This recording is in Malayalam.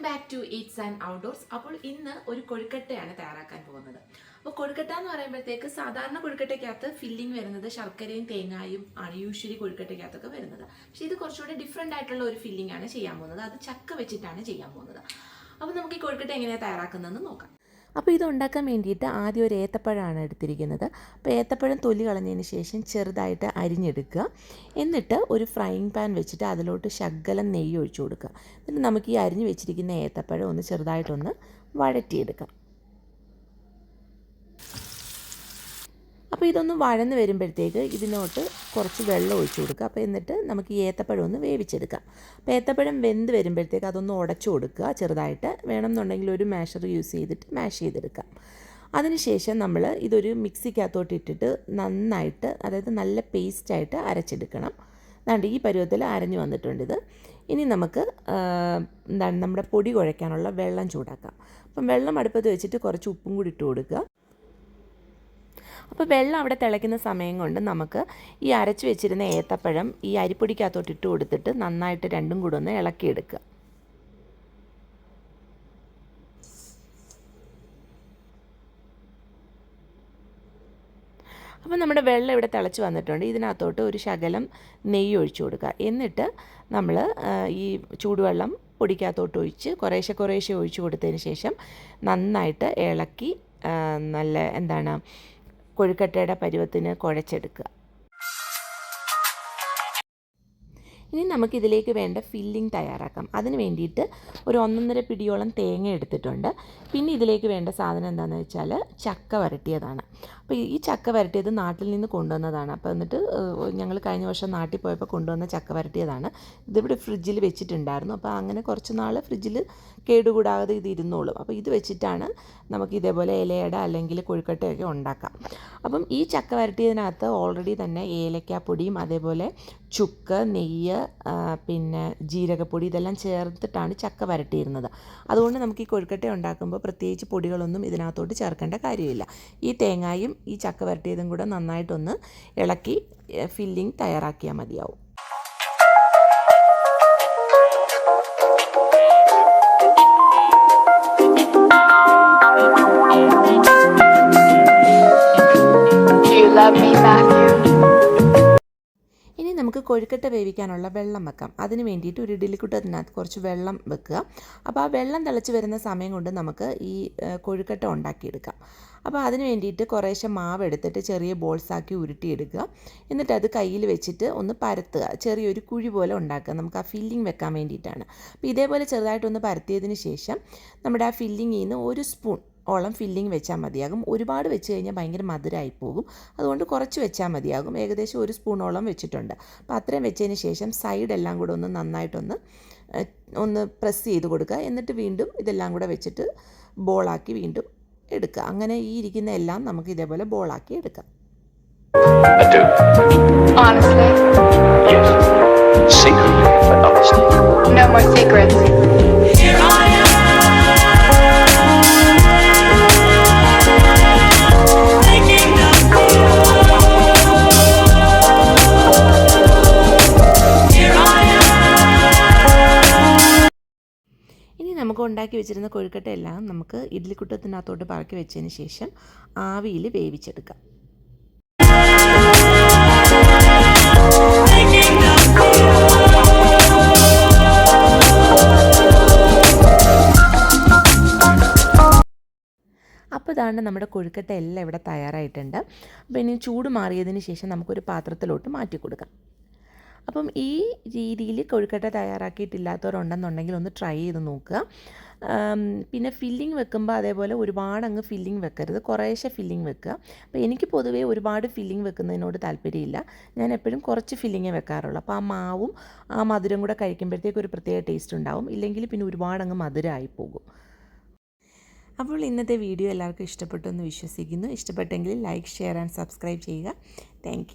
Welcome back to eats and outdoors അപ്പോൾ ഇന്ന് ഒരു കൊഴുക്കട്ടയാണ് തയ്യാറാക്കാൻ പോകുന്നത്. അപ്പോൾ കൊഴുക്കട്ട എന്ന് പറയുമ്പോഴത്തേക്ക് സാധാരണ കൊഴുക്കട്ടയ്ക്കകത്ത് ഫില്ലിംഗ് വരുന്നത് ശർക്കരയും തേങ്ങായും ആണ് യൂഷ്വലി കൊഴുക്കട്ടയ്ക്കകത്തൊക്കെ വരുന്നത്. പക്ഷേ ഇത് കുറച്ചുകൂടി ഡിഫറെന്റ് ആയിട്ടുള്ള ഒരു ഫില്ലിംഗ് ആണ് ചെയ്യാൻ പോകുന്നത്. അത് ചക്ക വെച്ചിട്ടാണ് ചെയ്യാൻ പോകുന്നത്. അപ്പോൾ നമുക്ക് ഈ കൊഴുക്കട്ട എങ്ങനെയാണ് തയ്യാറാക്കുന്നതെന്ന് നോക്കാം. അപ്പോൾ ഇത് ഉണ്ടാക്കാൻ വേണ്ടിയിട്ട് ആദ്യം ഒരു ഏത്തപ്പഴമാണ് എടുത്തിരിക്കുന്നത്. അപ്പോൾ ഏത്തപ്പഴം തൊലി കളഞ്ഞതിന് ശേഷം ചെറുതായിട്ട് അരിഞ്ഞെടുക്കുക. എന്നിട്ട് ഒരു ഫ്രൈയിങ് പാൻ വെച്ചിട്ട് അതിലോട്ട് ശകലം നെയ്യ് ഒഴിച്ചു കൊടുക്കുക. എന്നിട്ട് നമുക്ക് ഈ അരിഞ്ഞു വെച്ചിരിക്കുന്ന ഏത്തപ്പഴം ഒന്ന് ചെറുതായിട്ടൊന്ന് വഴറ്റിയെടുക്കാം. അപ്പോൾ ഇതൊന്ന് വഴന്ന് വരുമ്പോഴത്തേക്ക് ഇതിനോട്ട് കുറച്ച് വെള്ളം ഒഴിച്ചു കൊടുക്കുക. അപ്പോൾ എന്നിട്ട് നമുക്ക് ഈ ഏത്തപ്പഴം ഒന്ന് വേവിച്ചെടുക്കാം. അപ്പോൾ ഏത്തപ്പഴം വെന്ത് വരുമ്പോഴത്തേക്ക് അതൊന്ന് ഉടച്ചു കൊടുക്കുക. ചെറുതായിട്ട് വേണമെന്നുണ്ടെങ്കിൽ ഒരു മാഷർ യൂസ് ചെയ്തിട്ട് മാഷ് ചെയ്തെടുക്കാം. അതിനുശേഷം നമ്മൾ ഇതൊരു മിക്സിക്കകത്തോട്ട് ഇട്ടിട്ട് നന്നായിട്ട് അതായത് നല്ല പേസ്റ്റായിട്ട് അരച്ചെടുക്കണം. അതാണ്ട് ഈ പരുവത്തിൽ അരഞ്ഞു വന്നിട്ടുണ്ട് ഇത് ഇനി നമുക്ക് എന്താണ് നമ്മുടെ പൊടി കുഴയ്ക്കാനുള്ള വെള്ളം ചൂടാക്കാം. അപ്പം വെള്ളം അടുപ്പത്ത് വെച്ചിട്ട് കുറച്ച് ഉപ്പും കൂടി ഇട്ട് കൊടുക്കുക. അപ്പോൾ വെള്ളം അവിടെ തിളയ്ക്കുന്ന സമയം കൊണ്ട് നമുക്ക് ഈ അരച്ച് വെച്ചിരുന്ന ഏത്തപ്പഴം ഈ അരിപ്പൊടിക്കകത്തോട്ട് ഇട്ട് കൊടുത്തിട്ട് നന്നായിട്ട് രണ്ടും കൂടെ ഒന്ന് ഇളക്കിയെടുക്കുക. അപ്പോൾ നമ്മുടെ വെള്ളം ഇവിടെ തിളച്ച് വന്നിട്ടുണ്ട്. ഇതിനകത്തോട്ട് ഒരു ശകലം നെയ്യ് ഒഴിച്ചു കൊടുക്കുക. എന്നിട്ട് നമ്മൾ ഈ ചൂടുവെള്ളം പൊടിക്കകത്തോട്ട് ഒഴിച്ച് കുറേശ്ശെ കുറേശ്ശെ ഒഴിച്ചു കൊടുത്തതിന് ശേഷം നന്നായിട്ട് ഇളക്കി നല്ല എന്താണ് കൊഴുക്കട്ടയുടെ പരുവത്തിന് കുഴച്ചെടുക്കുക. ഇനി നമുക്കിതിലേക്ക് വേണ്ട ഫില്ലിംഗ് തയ്യാറാക്കാം. അതിന് വേണ്ടിയിട്ട് ഒരു ഒന്നൊന്നര പിടിയോളം തേങ്ങ എടുത്തിട്ടുണ്ട്. പിന്നെ ഇതിലേക്ക് വേണ്ട സാധനം എന്താണെന്ന് വെച്ചാൽ ചക്ക വരട്ടിയതാണ്. അപ്പോൾ ഈ ചക്ക വരട്ടിയത് നാട്ടിൽ നിന്ന് കൊണ്ടുവന്നതാണ്. അപ്പോൾ എന്നിട്ട് ഞങ്ങൾ കഴിഞ്ഞ വർഷം നാട്ടിൽ പോയപ്പോൾ കൊണ്ടുവന്ന ചക്ക വരട്ടിയതാണ്. ഇതിവിടെ ഫ്രിഡ്ജിൽ വെച്ചിട്ടുണ്ടായിരുന്നു. അപ്പോൾ അങ്ങനെ കുറച്ച് നാൾ ഫ്രിഡ്ജിൽ കേടുകൂടാതെ ഇത് ഇരുന്നോളും. അപ്പോൾ ഇത് വെച്ചിട്ടാണ് നമുക്ക് ഇതേപോലെ ഇലയട അല്ലെങ്കിൽ കൊഴുക്കട്ടയൊക്കെ ഉണ്ടാക്കാം. അപ്പം ഈ ചക്ക വരട്ടിയതിനകത്ത് ഓൾറെഡി തന്നെ ഏലക്കാപ്പൊടിയും അതേപോലെ ചുക്ക് നെയ്യ് പിന്നെ ജീരകപ്പൊടി ഇതെല്ലാം ചേർത്തിട്ടാണ് ചക്ക വരട്ടിയിരുന്നത്. അതുകൊണ്ട് നമുക്ക് ഈ കൊഴുക്കട്ട ഉണ്ടാക്കുമ്പോൾ പ്രത്യേകിച്ച് പൊടികളൊന്നും ഇതിനകത്തോട്ട് ചേർക്കേണ്ട കാര്യമില്ല. ഈ തേങ്ങായും ഈ ചക്ക വരട്ടിയതും കൂടെ നന്നായിട്ടൊന്ന് ഇളക്കി ഫില്ലിംഗ് തയ്യാറാക്കിയാൽ മതിയാവും. Love me, Matthew? നമുക്ക് കൊഴുക്കട്ട വേവിക്കാനുള്ള വെള്ളം വെക്കാം. അതിന് വേണ്ടിയിട്ട് ഒരു ഇഡ്ഡലിക്കുട്ടത്തിനകത്ത് കുറച്ച് വെള്ളം വെക്കുക. അപ്പോൾ ആ വെള്ളം തിളച്ച് വരുന്ന സമയം കൊണ്ട് നമുക്ക് ഈ കൊഴുക്കട്ട ഉണ്ടാക്കിയെടുക്കാം. അപ്പോൾ അതിന് വേണ്ടിയിട്ട് കുറേശ്ശെ മാവ് എടുത്തിട്ട് ചെറിയ ബോൾസാക്കി ഉരുട്ടിയെടുക്കുക. എന്നിട്ട് അത് കയ്യിൽ വെച്ചിട്ട് ഒന്ന് പരത്തുക. ചെറിയൊരു കുഴി പോലെ ഉണ്ടാക്കുക. നമുക്ക് ആ ഫില്ലിംഗ് വെക്കാൻ വേണ്ടിയിട്ടാണ്. അപ്പോൾ ഇതേപോലെ ചെറുതായിട്ടൊന്ന് പരത്തിയതിന് ശേഷം നമ്മുടെ ആ ഫില്ലിങ്ങിൽ നിന്ന് ഒരു സ്പൂൺ ഓളം ഫില്ലിംഗ് വെച്ചാൽ മതിയാകും. ഒരുപാട് വെച്ച് കഴിഞ്ഞാൽ ഭയങ്കര മധുരമായി പോകും. അതുകൊണ്ട് കുറച്ച് വെച്ചാൽ മതിയാകും. ഏകദേശം ഒരു സ്പൂണോളം വെച്ചിട്ടുണ്ട്. അപ്പോൾ അത്രയും വെച്ചതിന് ശേഷം സൈഡ് എല്ലാം കൂടെ ഒന്ന് നന്നായിട്ടൊന്ന് ഒന്ന് പ്രസ് ചെയ്ത് കൊടുക്കുക. എന്നിട്ട് വീണ്ടും ഇതെല്ലാം കൂടെ വെച്ചിട്ട് ബോളാക്കി വീണ്ടും എടുക്കുക. അങ്ങനെ ഈ ഇരിക്കുന്ന എല്ലാം നമുക്ക് ഇതേപോലെ ബോളാക്കി എടുക്കാം. Honestly, Yes. Secretly, but honestly. no more secrets. ഉണ്ടാക്കി വെച്ചിരുന്ന കൊഴുക്കട്ടയെല്ലാം നമുക്ക് ഇഡ്ലിക്കുട്ടത്തിനകത്തോട്ട് പറക്കി വെച്ചതിന് ശേഷം ആവിയിൽ വേവിച്ചെടുക്കാം. അപ്പോൾ ഇതാണ് നമ്മുടെ കൊഴുക്കട്ട എല്ലാം ഇവിടെ തയ്യാറായിട്ടുണ്ട്. അപ്പോൾ ഇനി ചൂട് മാറിയതിന് ശേഷം നമുക്കൊരു പാത്രത്തിലോട്ട് മാറ്റി കൊടുക്കാം അപ്പം ഈ രീതിയിൽ കൊഴുക്കട്ട തയ്യാറാക്കിയിട്ടില്ലാത്തവരുണ്ടെന്നുണ്ടെങ്കിൽ ഒന്ന് ട്രൈ ചെയ്ത് നോക്കുക. പിന്നെ ഫില്ലിംഗ് വെക്കുമ്പോൾ അതേപോലെ ഒരുപാട് അങ്ങ് ഫില്ലിംഗ് വെക്കരുത്. കുറേശ്ശെ ഫില്ലിംഗ് വെക്കുക. അപ്പോൾ എനിക്ക് പൊതുവേ ഒരുപാട് ഫില്ലിംഗ് വെക്കുന്നതിനോട് താല്പര്യമില്ല. ഞാൻ എപ്പോഴും കുറച്ച് ഫില്ലിങ്ങേ വെക്കാറുള്ളൂ. അപ്പോൾ ആ മാവും ആ മധുരം കൂടെ കഴിക്കുമ്പോഴത്തേക്ക് ഒരു പ്രത്യേക ടേസ്റ്റ് ഉണ്ടാവും. ഇല്ലെങ്കിൽ പിന്നെ ഒരുപാട് അങ്ങ് മധുരമായി പോകും. അപ്പോൾ ഇന്നത്തെ വീഡിയോ എല്ലാവർക്കും ഇഷ്ടപ്പെട്ടു എന്ന് വിശ്വസിക്കുന്നു. ഇഷ്ടപ്പെട്ടെങ്കിൽ ലൈക്ക് ഷെയർ ആൻഡ് സബ്സ്ക്രൈബ് ചെയ്യുക. താങ്ക്